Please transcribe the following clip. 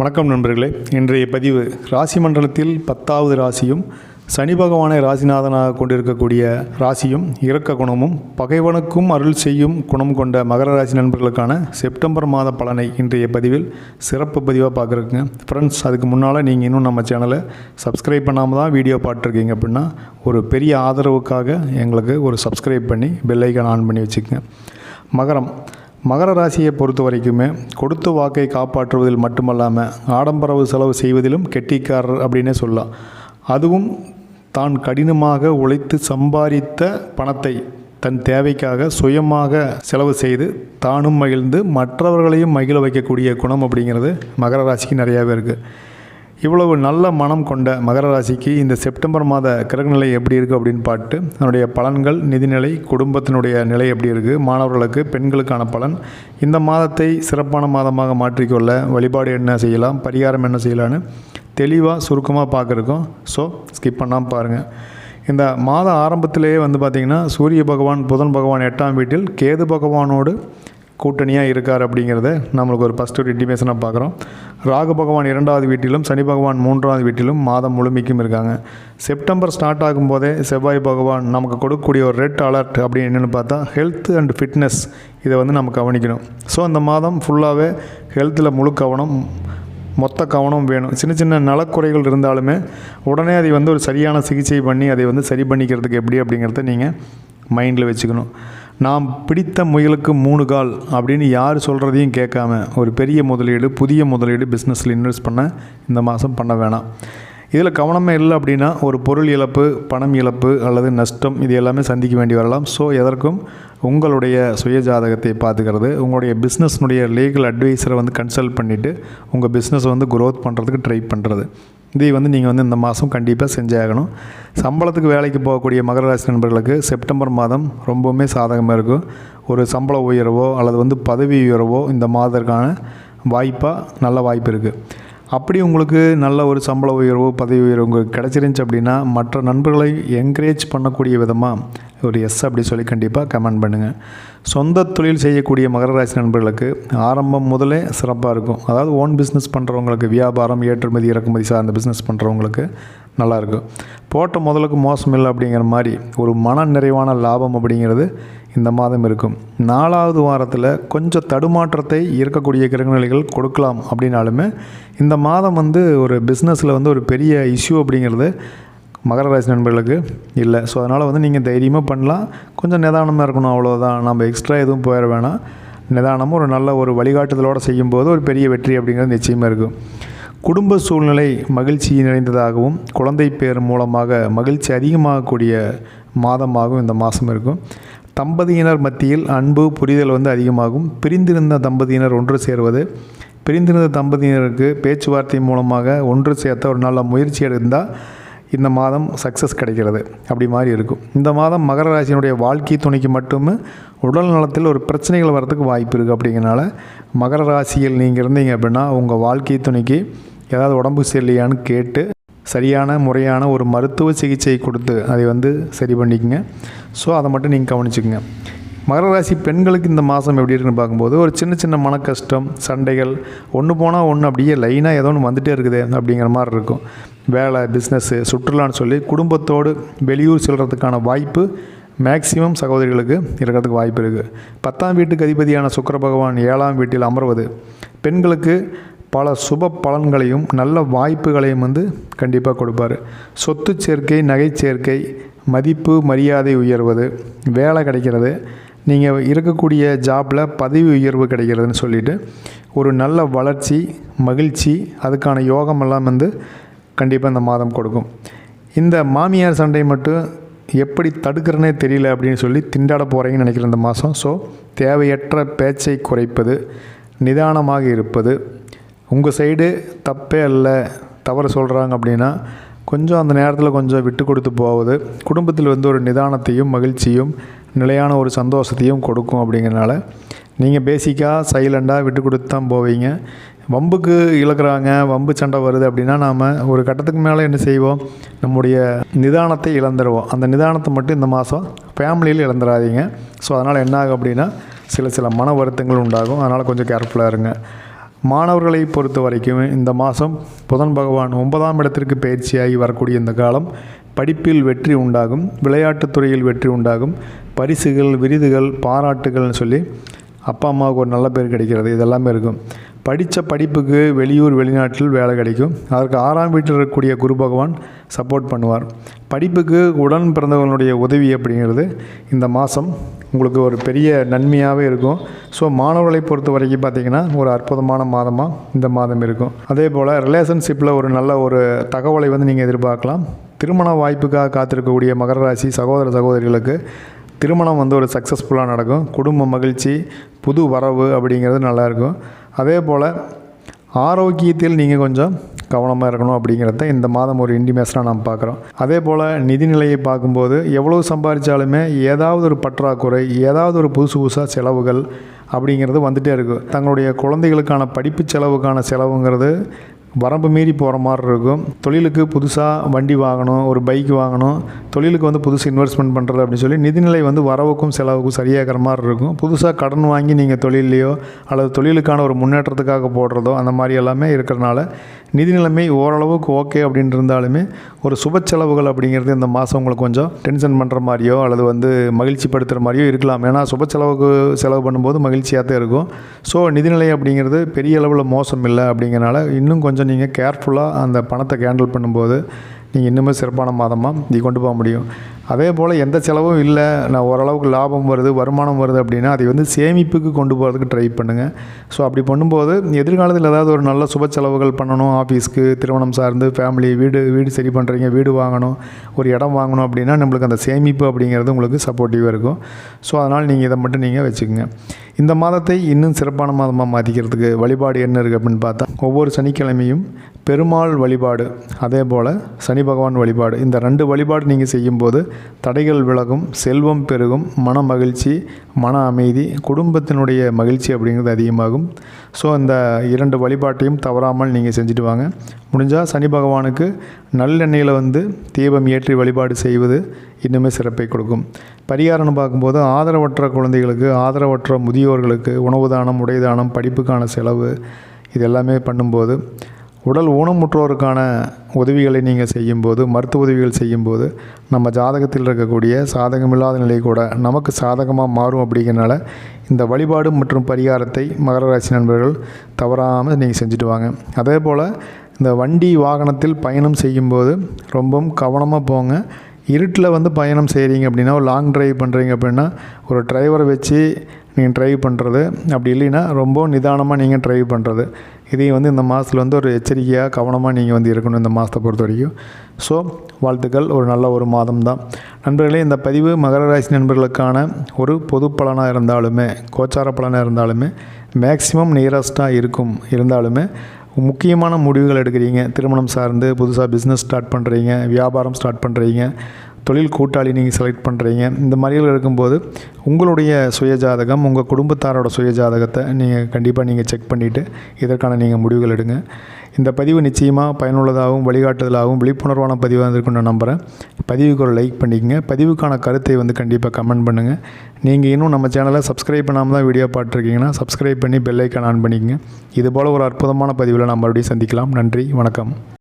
வணக்கம் நண்பர்களே. இன்றைய பதிவு ராசி மண்டலத்தில் பத்தாவது ராசியும் சனி பகவானை ராசிநாதனாக கொண்டிருக்கக்கூடிய ராசியும் இறக்க குணமும் பகைவனுக்கும் அருள் செய்யும் குணம் கொண்ட மகர ராசி நண்பர்களுக்கான செப்டம்பர் மாத பலனை இன்றைய பதிவில் சிறப்பு பதிவாக பார்க்குறதுங்க. ஃப்ரெண்ட்ஸ் அதுக்கு முன்னால் நீங்கள் இன்னும் நம்ம சேனலை சப்ஸ்கிரைப் பண்ணாமல் தான் வீடியோ பார்த்துருக்கீங்க அப்படின்னா ஒரு பெரிய ஆதரவுக்காக எங்களுக்கு ஒரு சப்ஸ்கிரைப் பண்ணி பெல்லைக்கான் ஆன் பண்ணி வச்சுக்கோங்க. மகரம் மகர ராசியை பொறுத்த வரைக்குமே கொடுத்த வாக்கை காப்பாற்றுவதில் மட்டுமல்லாமல் ஆடம்பரவு செலவு செய்வதிலும் கெட்டிக்காரர் அப்படின்னே சொல்லலாம். அதுவும் தான் கடினமாக உழைத்து சம்பாதித்த பணத்தை தன் தேவைக்காக சுயமாக செலவு செய்து தானும் மகிழ்ந்து மற்றவர்களையும் மகிழ வைக்கக்கூடிய குணம் அப்படிங்கிறது மகர ராசிக்கு நிறையாவே இருக்குது இவ்வளவு நல்ல மனம் கொண்ட மகர ராசிக்கு இந்த செப்டம்பர் மாத கிரகநிலை எப்படி இருக்குது அப்படின்னு பார்த்து அதனுடைய பலன்கள் நிதிநிலை குடும்பத்தினுடைய நிலை எப்படி இருக்குது மாணவர்களுக்கு பெண்களுக்கான பலன் இந்த மாதத்தை சிறப்பான மாதமாக மாற்றிக்கொள்ள வழிபாடு என்ன செய்யலாம் பரிகாரம் என்ன செய்யலான்னு தெளிவாக சுருக்கமாக பார்க்குறக்கும் ஸோ ஸ்கிப் பண்ணாமல் பாருங்கள் இந்த மாத ஆரம்பத்திலேயே வந்து பார்த்திங்கன்னா சூரிய பகவான் புதன் பகவான் எட்டாம் வீட்டில் கேது பகவானோடு கூட்டணியாக இருக்கார் அப்படிங்கிறத நம்மளுக்கு ஒரு ஃபஸ்ட் ஒரு இன்டிமேஷனாக பார்க்குறோம். ராகு பகவான் இரண்டாவது வீட்டிலும் சனி பகவான் மூன்றாவது வீட்டிலும் மாதம் முழுமைக்கும் இருக்காங்க. செப்டம்பர் ஸ்டார்ட் ஆகும்போதே செவ்வாய் பகவான் நமக்கு கொடுக்கக்கூடிய ஒரு ரெட் அலர்ட் அப்படின்னு என்னென்னு பார்த்தா ஹெல்த் அண்ட் ஃபிட்னஸ் இதை வந்து நம்ம கவனிக்கணும். ஸோ அந்த மாதம் ஃபுல்லாகவே ஹெல்த்தில் முழு கவனம் மொத்த கவனம் வேணும். சின்ன சின்ன நலக்குறைகள் இருந்தாலுமே உடனே அதை வந்து ஒரு சரியான சிகிச்சை பண்ணி அதை வந்து சரி பண்ணிக்கிறதுக்கு எப்படி அப்படிங்கிறத நீங்கள் மைண்டில் வச்சுக்கணும். நாம் பிடித்த முயலுக்கு மூணு கால் அப்படின்னு யார் சொல்கிறதையும் கேட்காம ஒரு பெரிய முதலீடு புதிய முதலீடு பிஸ்னஸில் இன்வெஸ்ட் பண்ண இந்த மாதம் பண்ண வேணாம். இதில் கவனமே இல்லை அப்படின்னா ஒரு பொருள் இழப்பு பணம் இழப்பு அல்லது நஷ்டம் இது எல்லாமே சந்திக்க வேண்டி வரலாம். ஸோ எதற்கும் உங்களுடைய சுய ஜாதகத்தை பார்த்துக்கிறது உங்களுடைய பிஸ்னஸ்னுடைய லீகல் அட்வைஸரை வந்து கன்சல்ட் பண்ணிவிட்டு உங்கள் பிஸ்னஸை வந்து க்ரோத் பண்ணுறதுக்கு ட்ரை பண்ணுறது இதை வந்து நீங்கள் வந்து இந்த மாதம் கண்டிப்பாக செஞ்சாகணும் சம்பளத்துக்கு வேலைக்கு போகக்கூடிய மகர ராசி நண்பர்களுக்கு செப்டம்பர் மாதம் ரொம்பவுமே சாதகமாக இருக்கும் ஒரு சம்பள உயர்வோ அல்லது வந்து பதவி உயர்வோ இந்த மாதத்திற்கான வாய்ப்பாக நல்ல வாய்ப்பு இருக்குது அப்படி உங்களுக்கு நல்ல ஒரு சம்பள உயர்வோ பதவி உயர்வு உங்களுக்கு கிடச்சிருந்துச்சு அப்படின்னா மற்ற நண்பர்களை என்கரேஜ் பண்ணக்கூடிய விதமாக ஒரு எஸ் அப்படி சொல்லி கண்டிப்பாக கமெண்ட் பண்ணுங்கள் சொந்த தொழில் செய்யக்கூடிய மகர ராசி நண்பர்களுக்கு ஆரம்பம் முதலே சிறப்பாக இருக்கும். அதாவது ஓன் பிஸ்னஸ் பண்ணுறவங்களுக்கு வியாபாரம் ஏற்றுமதி இறக்குமதி சார்ந்த பிஸ்னஸ் பண்ணுறவங்களுக்கு நல்லாயிருக்கும் போட்ட முதலுக்கு மோசம் இல்லை அப்படிங்கிற மாதிரி ஒரு மன நிறைவான லாபம் அப்படிங்கிறது இந்த மாதம் இருக்கும். நாலாவது வாரத்தில் கொஞ்சம் தடுமாற்றத்தை இருக்கக்கூடிய கிரகநிலைகள் கொடுக்கலாம் அப்படின்னாலுமே இந்த மாதம் வந்து ஒரு பிஸ்னஸில் வந்து ஒரு பெரிய இஷ்யூ அப்படிங்கிறது மகர ராசி நண்பர்களுக்கு இல்லை. ஸோ அதனால் வந்து நீங்கள் தைரியமாக பண்ணலாம். கொஞ்சம் நிதானமாக இருக்கணும் அவ்வளோதான் நம்ம எக்ஸ்ட்ரா எதுவும் போயிட வேணாம். நிதானமும் ஒரு நல்ல ஒரு வழிகாட்டுதலோடு செய்யும்போது ஒரு பெரிய வெற்றி அப்படிங்கிறது நிச்சயமாக இருக்கும். குடும்ப சூழ்நிலை மகிழ்ச்சி நிறைந்ததாகவும் குழந்தை பேர் மூலமாக மகிழ்ச்சி அதிகமாகக்கூடிய மாதமாகவும் இந்த மாதம் இருக்கும். தம்பதியினர் மத்தியில் அன்பு புரிதல் வந்து அதிகமாகும். பிரிந்திருந்த தம்பதியினர் ஒன்று சேர்வது. பிரிந்திருந்த தம்பதியினருக்கு பேச்சுவார்த்தை மூலமாக ஒன்று சேர்த்த ஒரு நல்ல முயற்சி எடுத்தால் இந்த மாதம் சக்ஸஸ் கிடைக்கிறது. அப்படி மாதிரி இருக்கும். இந்த மாதம் மகர ராசியினுடைய வாழ்க்கை துணைக்கு மட்டுமே உடல் நலத்தில் ஒரு பிரச்சனைகள் வரதுக்கு வாய்ப்பு இருக்குது அப்படிங்கிறனால மகர ராசியில் நீங்கள் இருந்தீங்க அப்படின்னா உங்கள் வாழ்க்கை துணைக்கு ஏதாவது உடம்பு சரியில்லையான்னு கேட்டு சரியான முறையான ஒரு மருத்துவ சிகிச்சை கொடுத்து அதை வந்து சரி பண்ணிக்கங்க. ஸோ அதை மட்டும் நீங்கள் கவனிச்சுக்கோங்க. மகர ராசி பெண்களுக்கு இந்த மாதம் எப்படி இருக்குன்னு பார்க்கும்போது ஒரு சின்ன சின்ன மன கஷ்டம் சண்டைகள் ஒன்று போனால் ஒன்று அப்படியே லைனாக ஏதோ ஒன்று வந்துகிட்டே இருக்குது அப்படிங்கிற மாதிரி இருக்கும். வேலை பிஸ்னஸ்ஸு சுற்றுலான்னு சொல்லி குடும்பத்தோடு வெளியூர் செல்கிறதுக்கான வாய்ப்பு மேக்சிமம் சகோதரிகளுக்கு இருக்கிறதுக்கு வாய்ப்பு இருக்குது பத்தாம் வீட்டுக்கு அதிபதியான சுக்கர பகவான் ஏழாம் வீட்டில் அமர்வது. பெண்களுக்கு பல சுப பலன்களையும் நல்ல வாய்ப்புகளையும் வந்து கண்டிப்பாக கொடுப்பார். சொத்து சேர்க்கை நகை சேர்க்கை மதிப்பு மரியாதை உயர்வது வேலை கிடைக்கிறது. நீங்கள் இருக்கக்கூடிய ஜாப்பில் பதவி உயர்வு கிடைக்கிறதுன்னு சொல்லிட்டு ஒரு நல்ல வளர்ச்சி மகிழ்ச்சி அதுக்கான யோகமெல்லாம் வந்து கண்டிப்பாக இந்த மாதம் கொடுக்கும். இந்த மாமியார் சண்டை மட்டும் எப்படி தடுக்கிறனே தெரியல அப்படின்னு சொல்லி திண்டாட போகிறீங்கன்னு நினைக்கிறேன் இந்த மாதம். ஸோ தேவையற்ற பேச்சை குறைப்பது நிதானமாக இருப்பது உங்கள் சைடு தப்பே இல்லை தவறு சொல்கிறாங்க அப்படின்னா கொஞ்சம் அந்த நேரத்தில் கொஞ்சம் விட்டு கொடுத்து போவது குடும்பத்தில் வந்து ஒரு நிதானத்தையும் மகிழ்ச்சியும் நிலையான ஒரு சந்தோஷத்தையும் கொடுக்கும் அப்படிங்கிறனால நீங்கள் பேசிக்காக சைலண்டாக விட்டு கொடுத்து தான் போவீங்க. வம்புக்கு இழக்கிறாங்க வம்பு சண்டை வருது அப்படின்னா நாம் ஒரு கட்டத்துக்கு மேலே என்ன செய்வோம்? நம்முடைய நிதானத்தை இழந்துருவோம். அந்த நிதானத்தை மட்டும் இந்த மாதம் ஃபேமிலியில் இழந்துடாதீங்க ஸோ அதனால் என்ன ஆகும் அப்படின்னா சில சில மன வருத்தங்கள் உண்டாகும். அதனால் கொஞ்சம் கேர்ஃபுல்லாக இருங்க. மாணவர்களை பொறுத்த வரைக்கும் இந்த மாதம் புதன் பகவான் ஒன்பதாம் இடத்திற்கு பயிற்சியாகி வரக்கூடிய இந்த காலம் படிப்பில் வெற்றி உண்டாகும் விளையாட்டுத் துறையில் வெற்றி உண்டாகும் பரிசுகள் விருதுகள் பாராட்டுகள்னு சொல்லி அப்பா அம்மாவுக்கு ஒரு நல்ல பேர் கிடைக்கிறது. இதெல்லாமே இருக்கும். படித்த படிப்புக்கு வெளியூர் வெளிநாட்டில் வேலை கிடைக்கும். அதற்கு ஆறாம் வீட்டில் இருக்கக்கூடிய குரு பகவான் சப்போர்ட் பண்ணுவார். படிப்புக்கு உடன் பிறந்தவர்களுடைய உதவி அப்படிங்கிறது இந்த மாதம் உங்களுக்கு ஒரு பெரிய நன்மையாகவே இருக்கும். ஸோ மாணவர்களை பொறுத்த வரைக்கும் பார்த்திங்கன்னா ஒரு அற்புதமான மாதமாக இந்த மாதம் இருக்கும். அதே போல் ரிலேஷன்ஷிப்பில் ஒரு நல்ல ஒரு தகவலை வந்து நீங்கள் எதிர்பார்க்கலாம். திருமண வாய்ப்புக்காக காத்திருக்கக்கூடிய மகர ராசி சகோதர சகோதரிகளுக்கு திருமணம் வந்து ஒரு சக்ஸஸ்ஃபுல்லாக நடக்கும். குடும்ப மகிழ்ச்சி புது வரவு அப்படிங்கிறது நல்லாயிருக்கும் அதே போல் ஆரோக்கியத்தில் நீங்கள் கொஞ்சம் கவனமாக இருக்கணும் அப்படிங்கிறத இந்த மாதம் ஒரு இண்டிமேஷனாக நாம் பார்க்குறோம். அதே போல் நிதிநிலையை பார்க்கும்போது எவ்வளோ சம்பாதிச்சாலுமே ஏதாவது ஒரு பற்றாக்குறை ஏதாவது ஒரு புதுசு புதுசாக செலவுகள் அப்படிங்கிறது வந்துகிட்டே இருக்கும் தங்களுடைய குழந்தைகளுக்கான படிப்பு செலவுக்கான செலவுங்கிறது வரம்பு மீறி போகிற மாதிரி இருக்கும். தொழிலுக்கு புதுசாக வண்டி வாங்கணும் ஒரு பைக் வாங்கணும் தொழிலுக்கு வந்து புதுசு இன்வெஸ்ட்மெண்ட் பண்ணுறது அப்படின்னு சொல்லி நிதிநிலை வந்து வரவுக்கும் செலவுக்கும் சரியாகிற மாதிரி இருக்கும். புதுசாக கடன் வாங்கி நீங்கள் தொழிலையோ அல்லது தொழிலுக்கான ஒரு முன்னேற்றத்துக்காக போடுறதோ அந்த மாதிரி எல்லாமே இருக்கிறனால நிதி நிலைமை ஓரளவுக்கு ஓகே அப்படின்னு இருந்தாலுமே ஒரு சுப செலவுகள் அப்படிங்கிறது இந்த மாதம் உங்களுக்கு கொஞ்சம் டென்ஷன் பண்ணுற மாதிரியோ அல்லது வந்து மகிழ்ச்சி படுத்துகிற மாதிரியோ இருக்கலாம். ஏன்னா சுப செலவுக்கு செலவு பண்ணும்போது மகிழ்ச்சியாக தான் இருக்கும். ஸோ நிதிநிலை அப்படிங்கிறது பெரிய அளவில் மோசம் இல்லை அப்படிங்கிறனால இன்னும் கொஞ்சம் நீங்கள் கேர்ஃபுல்லாக அந்த பணத்தை கேண்டில் பண்ணும்போது நீங்கள் இன்னுமே சிறப்பான மாதமாக நீ கொண்டு போக முடியும். அதே போல் எந்த செலவும் இல்லை. நான் ஓரளவுக்கு லாபம் வருது வருமானம் வருது அப்படின்னா அதை வந்து சேமிப்புக்கு கொண்டு போகிறதுக்கு ட்ரை பண்ணுங்கள் ஸோ அப்படி பண்ணும்போது எதிர்காலத்தில் ஏதாவது ஒரு நல்ல சுப செலவுகள் பண்ணணும். ஆஃபீஸ்க்கு திருமணம் சார்ந்து ஃபேமிலி வீடு வீடு சரி பண்ணுறீங்க வீடு வாங்கணும் ஒரு இடம் வாங்கணும் அப்படின்னா நம்மளுக்கு அந்த சேமிப்பு அப்படிங்கிறது உங்களுக்கு சப்போர்ட்டிவாக இருக்கும். ஸோ அதனால் நீங்கள் இதை மட்டும் நீங்கள் வச்சுக்கோங்க. இந்த மாதத்தை இன்னும் சிறப்பான மாதமாக மாற்றிக்கிறதுக்கு வழிபாடு என்ன இருக்குது அப்படின்னு பார்த்தா ஒவ்வொரு சனிக்கிழமையும் பெருமாள் வழிபாடு அதே போல் சனி பகவான் வழிபாடு. இந்த ரெண்டு வழிபாடு நீங்கள் செய்யும்போது தடைகள் விலகும் செல்வம் பெருகும் மன மகிழ்ச்சி மன அமைதி குடும்பத்தினுடைய மகிழ்ச்சி அப்படிங்கிறது அதிகமாகும். ஸோ இந்த இரண்டு வழிபாட்டையும் தவறாமல் நீங்கள் செஞ்சுட்டு வாங்க. முடிஞ்சால் சனி பகவானுக்கு நல்லெண்ணெயில் வந்து தீபம் ஏற்றி வழிபாடு செய்வது இன்னுமே சிறப்பை கொடுக்கும். பரிகாரம்னு பார்க்கும்போது ஆதரவற்ற குழந்தைகளுக்கு ஆதரவற்ற முதியோர்களுக்கு உணவு தானம் உடைதானம் படிப்புக்கான செலவு இது எல்லாமே பண்ணும்போது உடல் ஊனமுற்றோருக்கான உதவிகளை நீங்கள் செய்யும்போது மருத்துவ உதவிகள் செய்யும்போது நம்ம ஜாதகத்தில் இருக்கக்கூடிய சாதகமில்லாத நிலை கூட நமக்கு சாதகமாக மாறும் அப்படிங்கிறனால இந்த வழிபாடு மற்றும் பரிகாரத்தை மகர ராசி நண்பர்கள் தவறாமல் நீங்கள் செஞ்சுட்டு வாங்க அதே போல் இந்த வண்டி வாகனத்தில் பயணம் செய்யும்போது ரொம்பவும் கவனமாக போங்க. இருட்டில் வந்து பயணம் செய்கிறீங்க அப்படின்னா ஒரு லாங் ட்ரைவ் பண்ணுறீங்க அப்படின்னா ஒரு டிரைவரை வச்சு நீங்கள் ட்ரைவ் பண்ணுறது அப்படி இல்லைன்னா ரொம்ப நிதானமாக நீங்கள் ட்ரைவ் பண்ணுறது இதையும் வந்து இந்த மாதத்தில் வந்து ஒரு எச்சரிக்கையாக கவனமாக நீங்கள் வந்து இருக்கணும் இந்த மாதத்தை பொறுத்த வரைக்கும் ஸோ வாழ்த்துக்கள். ஒரு நல்ல ஒரு மாதம் தான் நண்பர்களே இந்த பதிவு மகர ராசி நண்பர்களுக்கான ஒரு பொது பலனாக இருந்தாலுமே கோச்சார பலனாக இருந்தாலுமே மேக்சிமம் நியரஸ்ட்டாக இருக்கும். இருந்தாலுமே முக்கியமான முடிவுகள் எடுக்கிறீங்க. திருமணம் சார்ந்து புதுசாக பிஸ்னஸ் ஸ்டார்ட் பண்ணுறீங்க வியாபாரம் ஸ்டார்ட் பண்ணுறீங்க தொழில் கூட்டாளி நீங்கள் செலக்ட் பண்ணுறீங்க இந்த மாதிரிகள் இருக்கும்போது உங்களுடைய சுயஜாதகம் உங்கள் குடும்பத்தாரோட சுயஜாதகத்தை நீங்கள் கண்டிப்பாக நீங்கள் செக் பண்ணிவிட்டு இதற்கான நீங்கள் முடிவுகள் எடுங்க. இந்த பதிவு நிச்சயமாக பயனுள்ளதாகவும் வழிகாட்டுதலாகவும் விழிப்புணர்வான பதிவாக இருந்திருக்குன்னு நான் நம்புகிறேன் பதிவுக்கு ஒரு லைக் பண்ணிக்கங்க. பதிவுக்கான கருத்தை வந்து கண்டிப்பாக கமெண்ட் பண்ணுங்கள் நீங்கள் இன்னும் நம்ம சேனலை சப்ஸ்கிரைப் பண்ணாமல் தான் வீடியோ பார்த்துருக்கீங்கன்னா சப்ஸ்கிரைப் பண்ணி பெல்லைக்கான் ஆன் பண்ணிக்கங்க. இதுபோல் ஒரு அற்புதமான பதிவில் நம்ம மறுபடியும் சந்திக்கலாம். நன்றி வணக்கம்.